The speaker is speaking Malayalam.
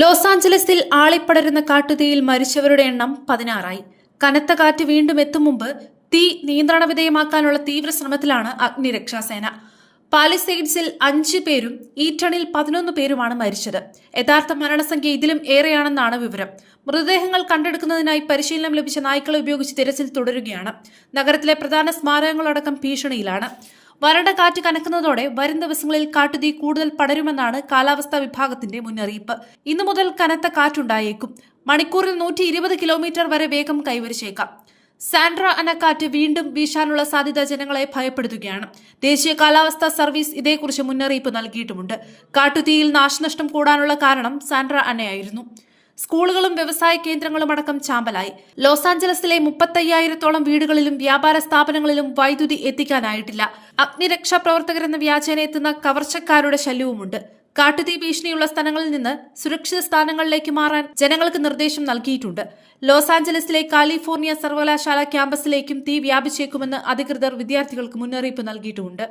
ലോസ് ആഞ്ചലസിൽ ആളിപ്പടരുന്ന കാട്ടുതീയിൽ മരിച്ചവരുടെ എണ്ണം പതിനാറായി. കനത്ത കാറ്റ് വീണ്ടും എത്തും മുമ്പ് തീ നിയന്ത്രണ വിധേയമാക്കാനുള്ള തീവ്ര ശ്രമത്തിലാണ് അഗ്നിരക്ഷാസേന. പാലിസൈഡ്സിൽ അഞ്ച് പേരും ഈറ്റണിൽ പതിനൊന്ന് പേരുമാണ് മരിച്ചത്. യഥാർത്ഥ മരണസംഖ്യ ഇതിലും ഏറെയാണെന്നാണ് വിവരം. മൃതദേഹങ്ങൾ കണ്ടെടുക്കുന്നതിനായി പരിശീലനം ലഭിച്ച നായ്ക്കളെ ഉപയോഗിച്ച് തിരച്ചിൽ തുടരുകയാണ്. നഗരത്തിലെ പ്രധാന സ്മാരകങ്ങളടക്കം ഭീഷണിയിലാണ്. വരണ്ട കാറ്റ് കനക്കുന്നതോടെ വരും ദിവസങ്ങളിൽ കാട്ടുതീ കൂടുതൽ പടരുമെന്നാണ് കാലാവസ്ഥാ വിഭാഗത്തിന്റെ മുന്നറിയിപ്പ്. ഇന്നു മുതൽ കനത്ത കാറ്റുണ്ടായേക്കും. മണിക്കൂറിൽ നൂറ്റി ഇരുപത് കിലോമീറ്റർ വരെ വേഗം കൈവരിച്ചേക്കാം. സാൻഡ്ര അനക്കാറ്റ് കാറ്റ് വീണ്ടും വീശാനുള്ള സാധ്യത ജനങ്ങളെ ഭയപ്പെടുത്തുകയാണ്. ദേശീയ കാലാവസ്ഥാ സർവീസ് ഇതേക്കുറിച്ച് മുന്നറിയിപ്പ് നൽകിയിട്ടുമുണ്ട്. കാട്ടുതീയിൽ നാശനഷ്ടം കൂടാനുള്ള കാരണം സാൻഡ്ര അന്നയായിരുന്നു സ്കൂളുകളും വ്യവസായ കേന്ദ്രങ്ങളും അടക്കം ചാമ്പലായി. ലോസ് ആഞ്ചലസിലെ മുപ്പത്തയ്യായിരത്തോളം വീടുകളിലും വ്യാപാര സ്ഥാപനങ്ങളിലും വൈദ്യുതി എത്തിക്കാനായിട്ടില്ല. അഗ്നിരക്ഷാ പ്രവർത്തകരെന്ന വ്യാജേന എത്തുന്ന കവർച്ചക്കാരുടെ ശല്യവുമുണ്ട്. കാട്ടുതീ ഭീഷണിയുള്ള സ്ഥലങ്ങളിൽ നിന്ന് സുരക്ഷിത സ്ഥാനങ്ങളിലേക്ക് മാറാൻ ജനങ്ങൾക്ക് നിർദ്ദേശം നൽകിയിട്ടുണ്ട്. ലോസ് ആഞ്ചലസിലെ കാലിഫോർണിയ സർവകലാശാല ക്യാമ്പസിലേക്കും തീ വ്യാപിച്ചേക്കുമെന്ന് അധികൃതർ വിദ്യാർത്ഥികൾക്ക് മുന്നറിയിപ്പ് നൽകിയിട്ടുമുണ്ട്.